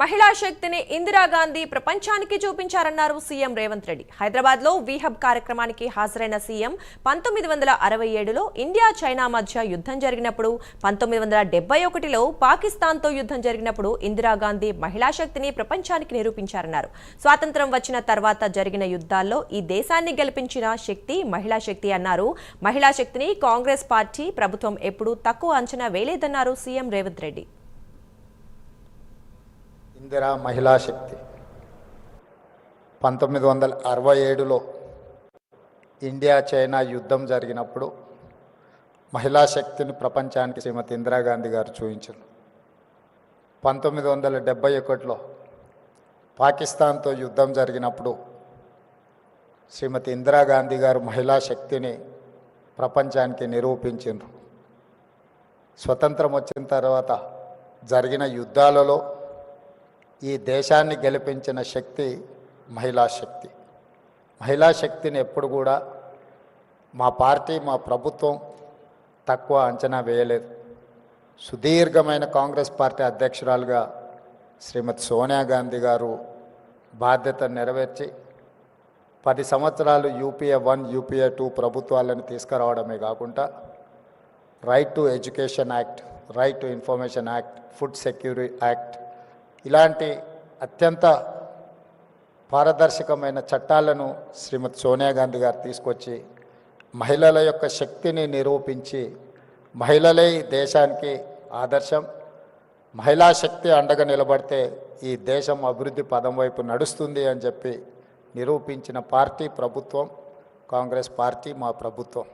మహిళా శక్తిని ఇందిరాగాంధీ ప్రపంచానికి చూపించారన్నారు సీఎం రేవంత్ రెడ్డి. హైదరాబాద్లో వీహబ్ కార్యక్రమానికి హాజరైన సీఎం పంతొమ్మిది వందల అరవై ఏడులో ఇండియా చైనా మధ్య యుద్ధం జరిగినప్పుడు పంతొమ్మిది వందల డెబ్బై ఒకటిలో పాకిస్తాన్తో యుద్ధం జరిగినప్పుడు ఇందిరాగాంధీ మహిళా శక్తిని ప్రపంచానికి నిరూపించారన్నారు. స్వాతంత్రం వచ్చిన తర్వాత జరిగిన యుద్ధాల్లో ఈ దేశాన్ని గెలిపించిన శక్తి మహిళా శక్తి అన్నారు. మహిళా శక్తిని కాంగ్రెస్ పార్టీ ప్రభుత్వం ఎప్పుడూ తక్కువ అంచనా వేయలేదన్నారు సీఎం రేవంత్ రెడ్డి. ఇందిరా మహిళా శక్తి. పంతొమ్మిది వందల అరవై ఏడులో ఇండియా చైనా యుద్ధం జరిగినప్పుడు మహిళా శక్తిని ప్రపంచానికి శ్రీమతి ఇందిరాగాంధీ గారు చూపించారు. పంతొమ్మిది వందల డెబ్బై ఒకటిలో పాకిస్తాన్తో యుద్ధం జరిగినప్పుడు శ్రీమతి ఇందిరాగాంధీ గారు మహిళా శక్తిని ప్రపంచానికి నిరూపించారు స్వతంత్రం వచ్చిన తర్వాత జరిగిన యుద్ధాలలో ఈ దేశాన్ని గెలిపించిన శక్తి మహిళా శక్తి. మహిళా శక్తిని ఎప్పుడు కూడా మా పార్టీ మా ప్రభుత్వం తక్కువ అంచనా వేయలేదు. సుదీర్ఘమైన కాంగ్రెస్ పార్టీ అధ్యక్షురాలుగా శ్రీమతి సోనియా గాంధీ గారు బాధ్యత నెరవేర్చి పది సంవత్సరాలు యూపీఏ వన్ యూపీఏ టూ ప్రభుత్వాలను తీసుకురావడమే కాకుండా right to education act right to information act food security act ఇలాంటి అత్యంత పారదర్శకమైన చట్టాలను శ్రీమతి సోనియా గాంధీ గారు తీసుకొచ్చి మహిళల యొక్క శక్తిని నిరూపించి మహిళలే దేశానికి ఆదర్శం మహిళా శక్తి అండగా నిలబడితే ఈ దేశం అభివృద్ధి పదం వైపు నడుస్తుంది అని చెప్పి నిరూపించిన పార్టీ ప్రభుత్వం కాంగ్రెస్ పార్టీ మా ప్రభుత్వం.